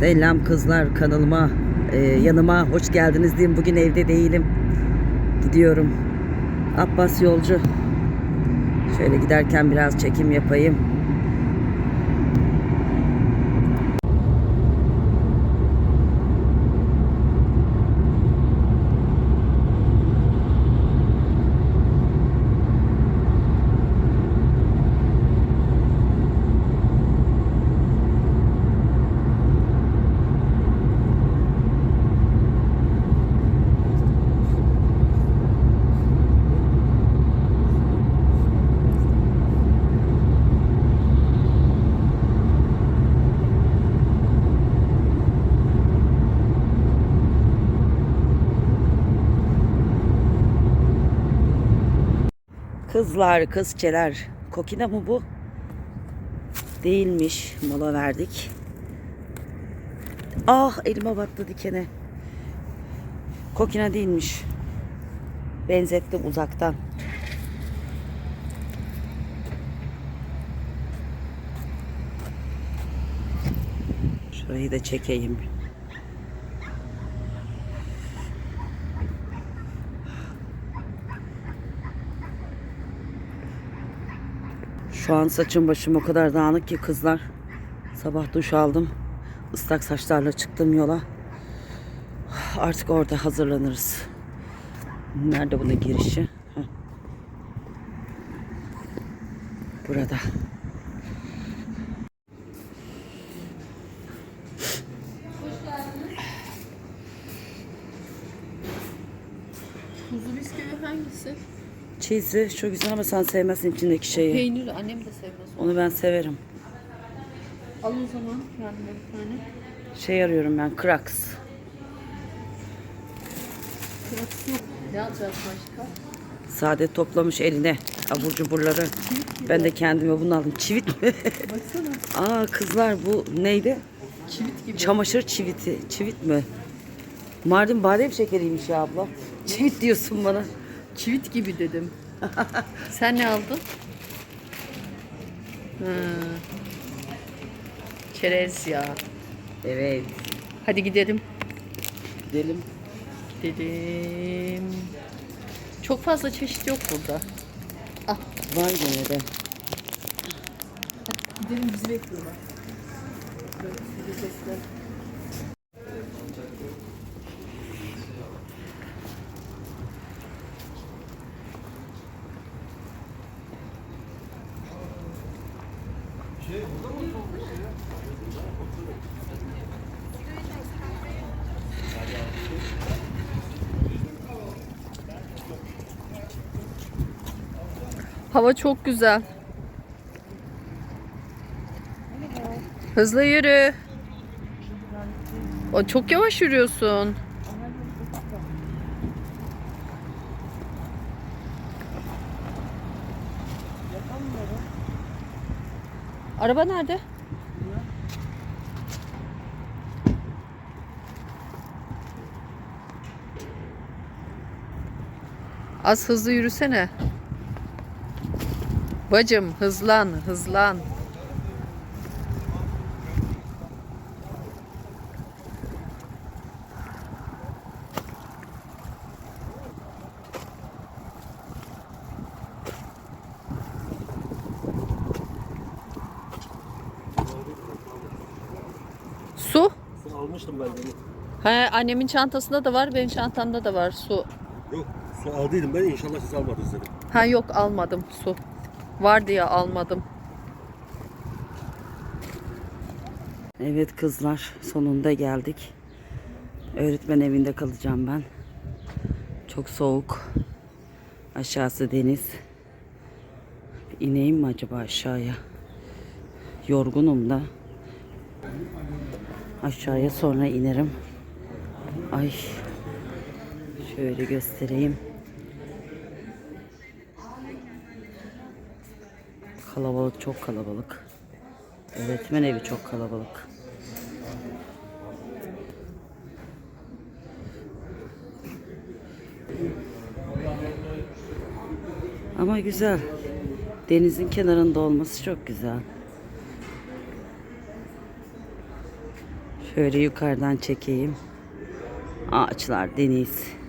Selam kızlar kanalıma, e, yanıma hoş geldiniz diyeyim. Bugün evde değilim. Gidiyorum. Abbas yolcu. Şöyle giderken biraz çekim yapayım. Kızlar, kızçeler. Kokina mı bu? Değilmiş. Mola verdik. Ah elime battı dikene. Kokina değilmiş. Benzettim uzaktan. Şurayı da çekeyim. Şu an saçım başım o kadar dağınık ki kızlar. Sabah duş aldım. Islak saçlarla çıktım yola. Artık orada hazırlanırız. Nerede bunun girişi? Heh. Burada. Kuzu bisküvi hangisi? Cheese'i çok güzel ama sen sevmezsin içindeki şeyi. Peynir annem de sevmez. Onu ben severim. Al o zaman kendine bir tane. Şey arıyorum ben, Cracks. Kırası yok. Ne alacağız başka? Saadet toplamış eline abur cuburları. Ben de kendime bunu aldım. Çivit mi? Baksana. Aa kızlar bu neydi? Çivit gibi. Çamaşır çiviti. Çivit mi? Mardin badem şekeriymiş ya abla. Çivit diyorsun bana. Çivit gibi dedim. Sen ne aldın? Ha. Çerez ya. Evet. Hadi gidelim. Gidelim. Gidelim. Çok fazla çeşit yok burada. Var gene de. Gidelim bizi bekliyorlar. Hava çok güzel. Hızlı yürü. O çok yavaş yürüyorsun. Araba nerede? Az hızlı yürüsene. Bacım hızlan, hızlan. Su? Su almıştım ben bunu. He, annemin çantasında da var, benim çantamda da var su. Yok su aldıydım ben inşallah siz almadınız dedim. Ha yok almadım su. Var diye almadım. Evet kızlar sonunda geldik. Öğretmen evinde kalacağım ben. Çok soğuk. Aşağısı deniz. İneyim mi acaba aşağıya? Yorgunum da. Aşağıya sonra inerim. Ay. Şöyle göstereyim. Kalabalık çok kalabalık. Öğretmen evi çok kalabalık. Ama güzel. Denizin kenarında olması çok güzel. Şöyle yukarıdan çekeyim. Ağaçlar, deniz.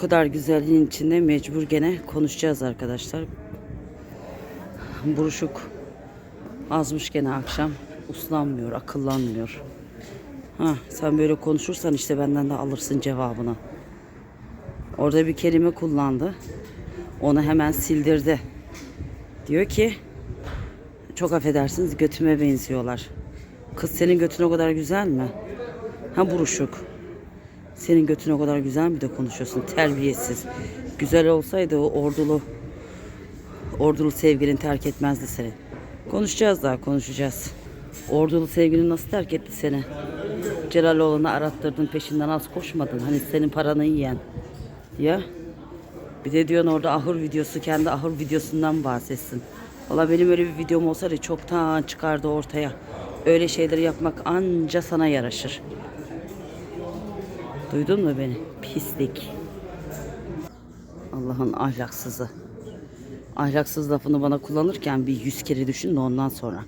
Kadar güzelliğin içinde mecbur gene konuşacağız arkadaşlar. Buruşuk azmış gene akşam. Uslanmıyor, akıllanmıyor. Ha, sen böyle konuşursan işte benden de alırsın cevabını. Orada bir kelime kullandı. Onu hemen sildirdi. Diyor ki çok affedersiniz götüme benziyorlar. Kız senin götün o kadar güzel mi? Ha buruşuk. Senin götün o kadar güzel mi de konuşuyorsun? Terbiyesiz. Güzel olsaydı o ordulu ordulu sevgilin terk etmezdi seni. Konuşacağız daha konuşacağız. Ordulu sevgilin nasıl terk etti seni? Celaloğlu'nu arattırdın peşinden az koşmadın. Hani senin paranı yiyen. Ya. Bir de diyorsun orada ahır videosu kendi ahır videosundan bahsetsin. Valla benim öyle bir videom olsaydı çoktan çıkardı ortaya. Öyle şeyleri yapmak anca sana yaraşır. Duydun mu beni? Pislik. Allah'ın ahlaksızı. Ahlaksız lafını bana kullanırken bir yüz kere düşün de ondan sonra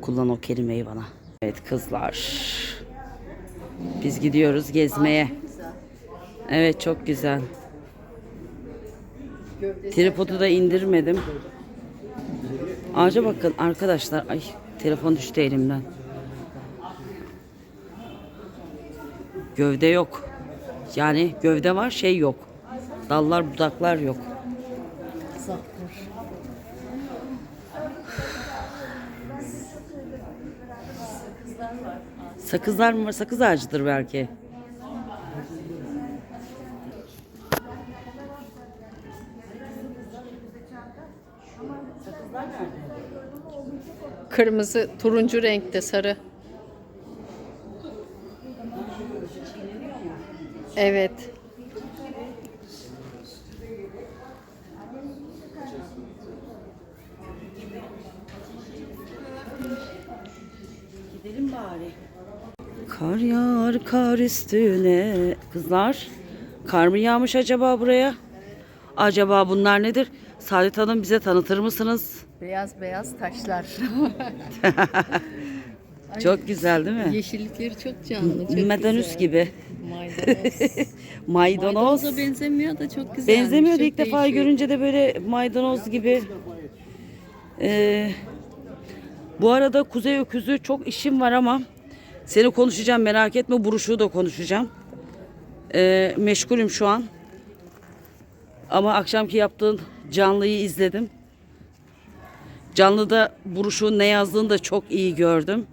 kullan o kelimeyi bana. Evet kızlar. Biz gidiyoruz gezmeye. Evet çok güzel. Tripodu da indirmedim. Ağaca bakın arkadaşlar. Ay telefon düştü elimden. Gövde yok. Yani gövde var şey yok. Dallar budaklar yok. Sakızlar mı var? Sakız ağacıdır belki. Kırmızı, turuncu renkte sarı. Evet. Gidelim bari. Kar yağar kar üstüne. Kızlar kar mı yağmış acaba buraya? Acaba bunlar nedir? Saadet Hanım bize tanıtır mısınız? Beyaz beyaz taşlar. Çok güzel değil mi? Yeşillikleri çok canlı. Çok Medanüs güzel. gibi. Maydanoz. Maydanoz. Maydanoza benzemiyor da çok güzel. Benzemiyor da ilk defa görünce de böyle maydanoz gibi. Ee, bu arada Kuzey Öküzü çok işim var ama seni konuşacağım merak etme. Buruşuğu da konuşacağım. Ee, meşgulüm şu an. Ama akşamki yaptığın canlıyı izledim. Canlıda buruşuğun ne yazdığını da çok iyi gördüm.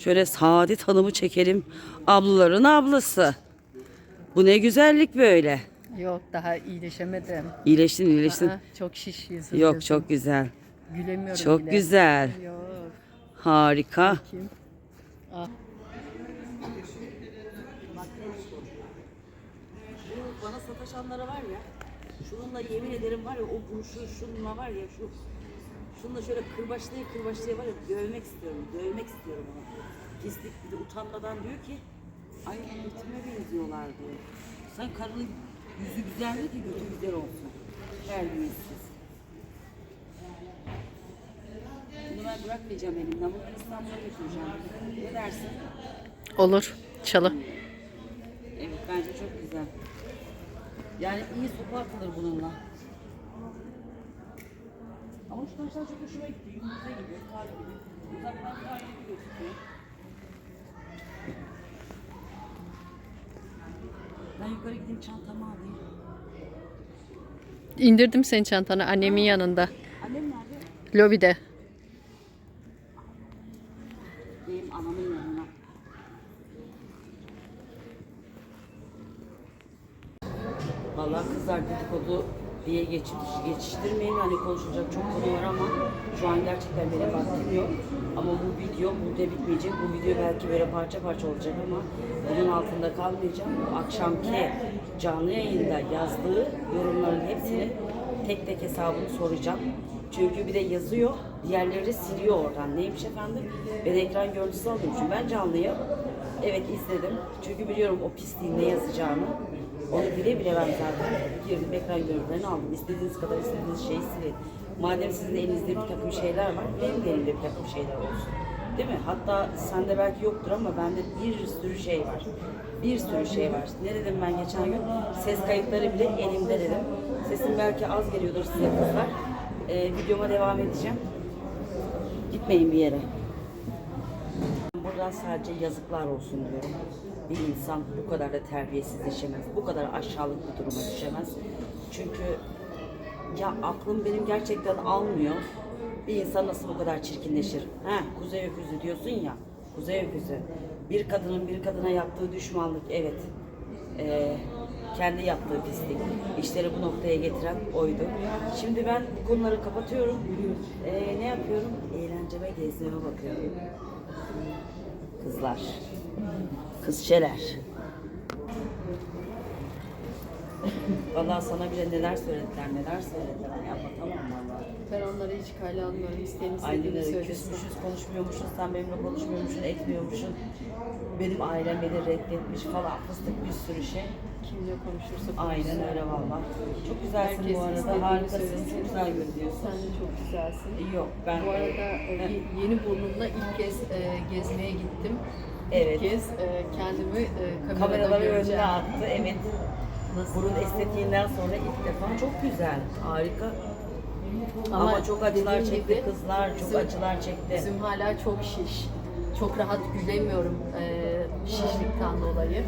Şöyle Saadet Hanım'ı çekelim. Ablaların ablası. Bu ne güzellik böyle. Yok daha iyileşemedim. İyileştin iyileştin. Aa, çok şiş yüzüm. Yok gözüm. çok güzel. Gülemiyorum Çok bile. güzel. Yok. Harika. Kim? Bana sataşanlara var ya. Şununla yemin ederim var ya o buruşu şununla var ya şu şununla şöyle kırbaçlaya kırbaçlaya var ya dövmek istiyorum. Dövmek istiyorum onu. Pislik bir de utanmadan diyor ki ay götüme benziyorlar diyor. Sen karının yüzü güzel değil ki götü güzel olsun. Terbiyesiz. Bunu ben bırakmayacağım elimden. Ben İstanbul'a götüreceğim. Ne dersin? Olur. Çalı. Evet bence çok güzel. Yani iyi sopa atılır bununla. Ama şu taşlar çok hoşuma gitti. Yumurta gibi, kar gibi. Uzaktan kar gibi gözüküyor. Ben yukarı gideyim çantamı alayım. İndirdim senin çantanı annemin yanında. Annem nerede? Lobide. Benim anamın yanına. Vallahi kızlar dedikodu diye geçiş, geçiştirmeyin. Hani konuşulacak çok konu var ama şu an gerçekten benim vaktim yok. Ama bu video burada bitmeyecek. Bu video belki böyle parça parça olacak ama bunun altında kalmayacağım. Bu akşamki canlı yayında yazdığı yorumların hepsini tek tek hesabını soracağım. Çünkü bir de yazıyor, diğerleri siliyor oradan. Neymiş efendim? Ben ekran görüntüsü alıyormuşum. Ben canlıyı evet izledim. Çünkü biliyorum o pisliğin ne yazacağını. Onu bile bile ben zaten girdim ekran görüntülerini aldım. İstediğiniz kadar istediğiniz şeyi silin. Madem sizin elinizde bir takım şeyler var, benim de elimde bir takım şeyler olsun. Değil mi? Hatta sende belki yoktur ama bende bir sürü şey var. Bir sürü şey var. Ne dedim ben geçen gün? Ses kayıtları bile elimde dedim. Sesim belki az geliyordur size kızlar. Ee, videoma devam edeceğim. Gitmeyin bir yere. Buradan sadece yazıklar olsun diyorum. Bir insan bu kadar da terbiyesizleşemez. Bu kadar aşağılık bir duruma düşemez. Çünkü ya aklım benim gerçekten almıyor. Bir insan nasıl bu kadar çirkinleşir? Ha, kuzey öküzü diyorsun ya. Kuzey öküzü. Bir kadının bir kadına yaptığı düşmanlık evet. Ee, kendi yaptığı pislik. İşleri bu noktaya getiren oydu. Şimdi ben bu konuları kapatıyorum. Ee, ne yapıyorum? Eğlenceme, gezmeme bakıyorum. Kızlar. Kızçeler. Vallahi sana bile neler söylediler, neler söylediler. Anlatamam vallahi. Ben onları hiç kale almıyorum. İsteyen Aynen istediğini öyle. söylesin. Küsmüşüz, konuşmuyormuşuz, sen benimle konuşmuyormuşsun, etmiyormuşsun. Benim ailem beni reddetmiş falan fıstık bir sürü şey. Kimle konuşursa Aynen öyle vallahi. Çok güzelsin Herkes bu arada, harikasın, söylesin. çok güzel görünüyorsun. Sen de çok güzelsin. Yok ben... Bu arada e, yeni burnumla ilk kez e, gezmeye gittim. Evet. İlk kez e, kendimi e, kamerada kameraları göreceğim. önüne attı, evet. Burun estetiğinden sonra ilk defa çok güzel, harika. Ama, çok acılar dediğim çekti gibi kızlar, çok bizim- acılar çekti. Yüzüm hala çok şiş. Çok rahat gülemiyorum e, şişlikten dolayı.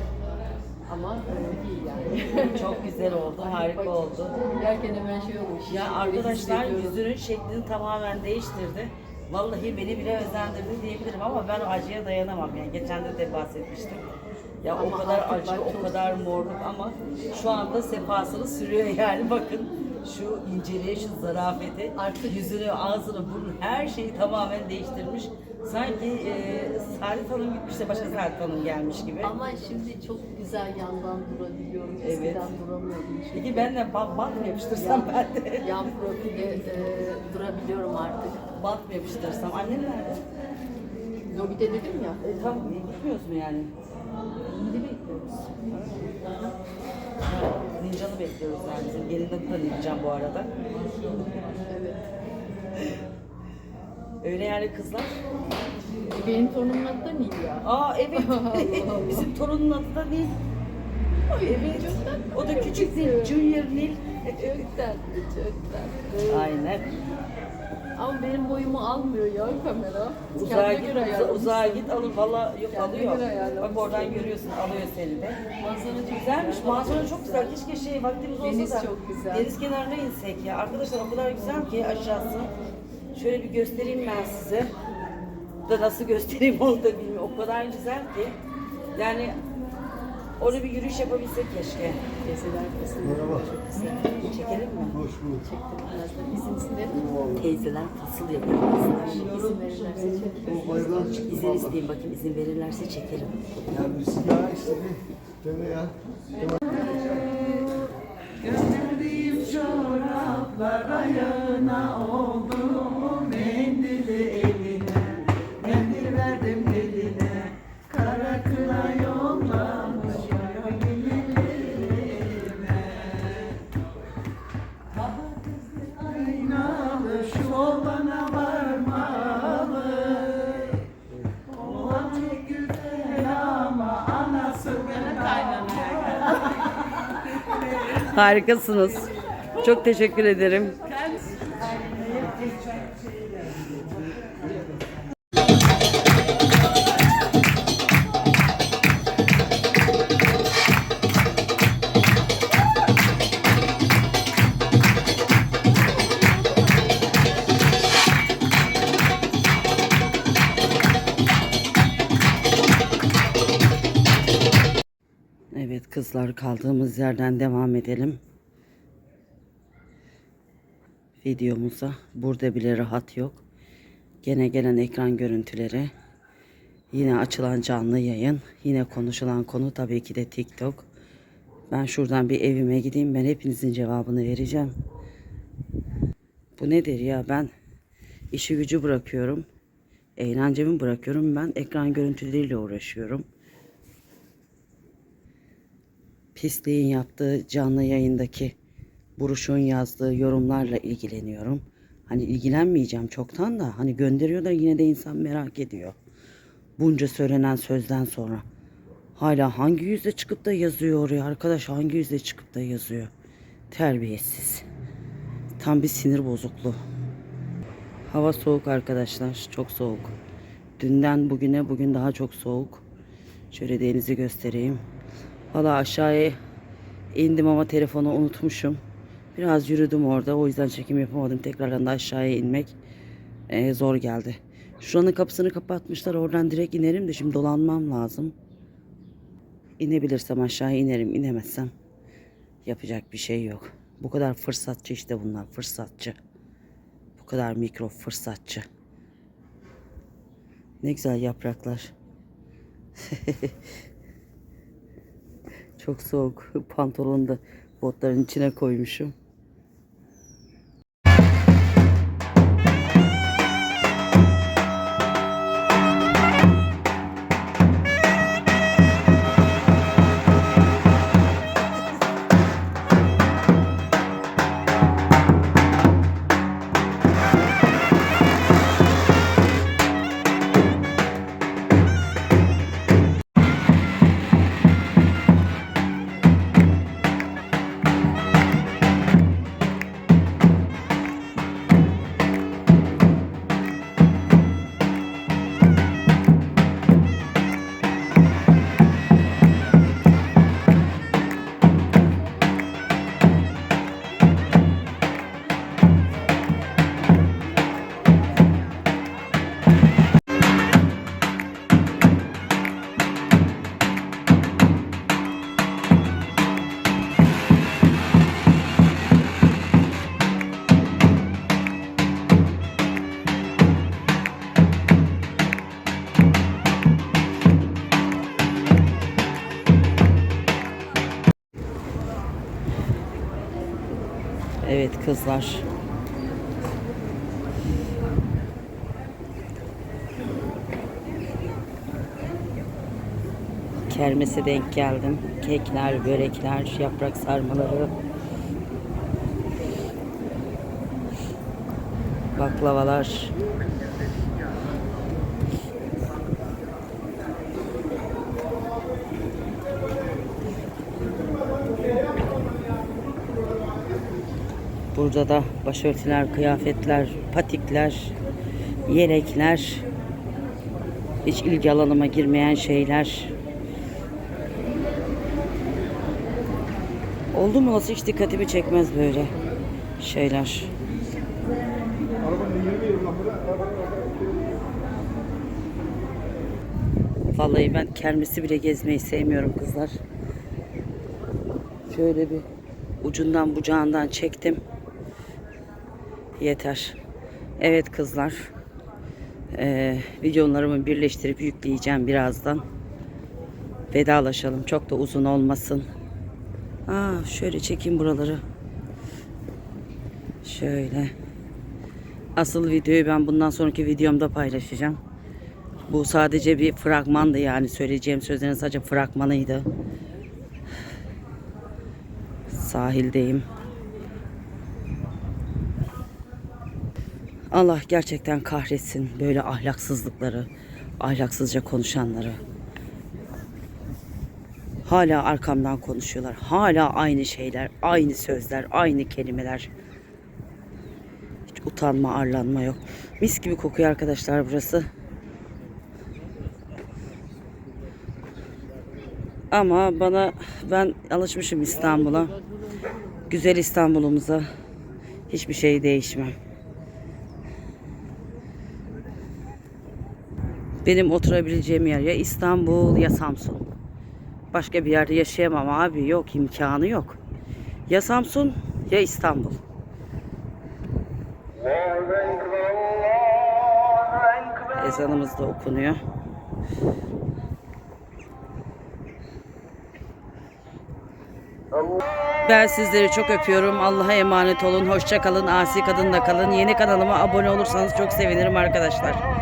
Ama e, iyi yani. Çok güzel oldu, harika Bak, oldu. Gülerken hemen şey olmuş. Ya arkadaşlar yüzünün şeklini tamamen değiştirdi. Vallahi beni bile özendirdi diyebilirim ama ben acıya dayanamam. Yani geçen de de bahsetmiştim. Ya Ama o kadar acı, o kadar morluk ama şu anda sefasını sürüyor yani bakın. Şu inceliğe, şu zarafeti, Artık- yüzünü, ağzını, burnunu her şeyi tamamen değiştirmiş. Sanki e, Saadet Hanım gitmiş de başka Saadet Hanım gelmiş gibi. Ama şimdi çok güzel yandan durabiliyorum. Evet. Eskiden duramıyordum. Çünkü Peki ben de bant, mı yapıştırsam ben de? yan profilde e, durabiliyorum artık. Bant mı yapıştırsam? Annem nerede? Lobide dedim ya. E, tamam, gitmiyoruz mu yani? Şimdi bekliyoruz. Ha, Ninjan'ı bekliyoruz yani. Bizim gelin adı da Ninjan bu arada. Evet. Öyle yani kızlar. Benim torunumun adı da Nilya. Aa evet. Bizim torunun adı da Nil. Evet. O da küçük Nil. Junior Nil. Çok tatlı, çok tatlı. Aynen. Ama benim boyumu almıyor ya kamera. Uzağa Kendine git, göre uza, ayarlamış. uzağa git alır. Valla yok Kendine alıyor. göre ayarlamış. Bak oradan görüyorsun alıyor seni de. Manzara çok Güzelmiş. güzel. Manzara çok güzel. Keşke şey vaktimiz olsa Deniz da çok güzel. deniz kenarına insek ya. Arkadaşlar o kadar güzel ki aşağısı. Şöyle bir göstereyim ben size. Da nasıl göstereyim onu da bilmiyorum. O kadar güzel ki. Yani orada bir yürüyüş yapabilsek keşke. Gezeler kesin. Merhaba. Çekelim mi? Hoş bulduk. Çektim biraz da. İzin. Teyzeler fasıl yapıyor kızlar. İzin verirlerse. O çıktı İzin isteyeyim bakayım izin verirlerse çekerim. Yani bir sigara işte bir deme ya. Gönderdiğim çoraplar ayağına oldu Harikasınız. Çok teşekkür ederim. Kızlar kaldığımız yerden devam edelim. Videomuza burada bile rahat yok. Gene gelen ekran görüntüleri. Yine açılan canlı yayın. Yine konuşulan konu tabii ki de TikTok. Ben şuradan bir evime gideyim. Ben hepinizin cevabını vereceğim. Bu nedir ya ben işi gücü bırakıyorum. Eğlencemi bırakıyorum. Ben ekran görüntüleriyle uğraşıyorum. Pisliğin yaptığı canlı yayındaki Buruş'un yazdığı yorumlarla ilgileniyorum. Hani ilgilenmeyeceğim çoktan da hani gönderiyor da yine de insan merak ediyor. Bunca söylenen sözden sonra. Hala hangi yüzle çıkıp da yazıyor oraya arkadaş hangi yüzle çıkıp da yazıyor. Terbiyesiz. Tam bir sinir bozukluğu. Hava soğuk arkadaşlar. Çok soğuk. Dünden bugüne bugün daha çok soğuk. Şöyle denizi göstereyim. Valla aşağıya indim ama telefonu unutmuşum. Biraz yürüdüm orada. O yüzden çekim yapamadım. Tekrardan da aşağıya inmek eee, zor geldi. Şuranın kapısını kapatmışlar. Oradan direkt inerim de şimdi dolanmam lazım. İnebilirsem aşağıya inerim. İnemezsem yapacak bir şey yok. Bu kadar fırsatçı işte bunlar. Fırsatçı. Bu kadar mikro fırsatçı. Ne güzel yapraklar. Çok soğuk. Pantolonu da botların içine koymuşum. Kızlar. Kermese denk geldim. Kekler, börekler, yaprak sarmaları. Baklavalar. Burada da başörtüler, kıyafetler, patikler, yelekler, hiç ilgi alanıma girmeyen şeyler. Oldu mu olsa hiç dikkatimi çekmez böyle şeyler. Vallahi ben kermesi bile gezmeyi sevmiyorum kızlar. Şöyle bir ucundan bucağından çektim. Yeter. Evet kızlar. Ee, videolarımı birleştirip yükleyeceğim birazdan. Vedalaşalım. Çok da uzun olmasın. Aa, şöyle çekeyim buraları. Şöyle. Asıl videoyu ben bundan sonraki videomda paylaşacağım. Bu sadece bir fragmandı yani söyleyeceğim sözlerin sadece fragmanıydı. Sahildeyim. Allah gerçekten kahretsin böyle ahlaksızlıkları, ahlaksızca konuşanları. Hala arkamdan konuşuyorlar. Hala aynı şeyler, aynı sözler, aynı kelimeler. Hiç utanma, arlanma yok. Mis gibi kokuyor arkadaşlar burası. Ama bana ben alışmışım İstanbul'a. Güzel İstanbul'umuza hiçbir şey değişmem. Benim oturabileceğim yer ya İstanbul ya Samsun. Başka bir yerde yaşayamam abi yok imkanı yok. Ya Samsun ya İstanbul. Ezanımız da okunuyor. Ben sizleri çok öpüyorum. Allah'a emanet olun. Hoşça kalın. Asi kadınla kalın. Yeni kanalıma abone olursanız çok sevinirim arkadaşlar.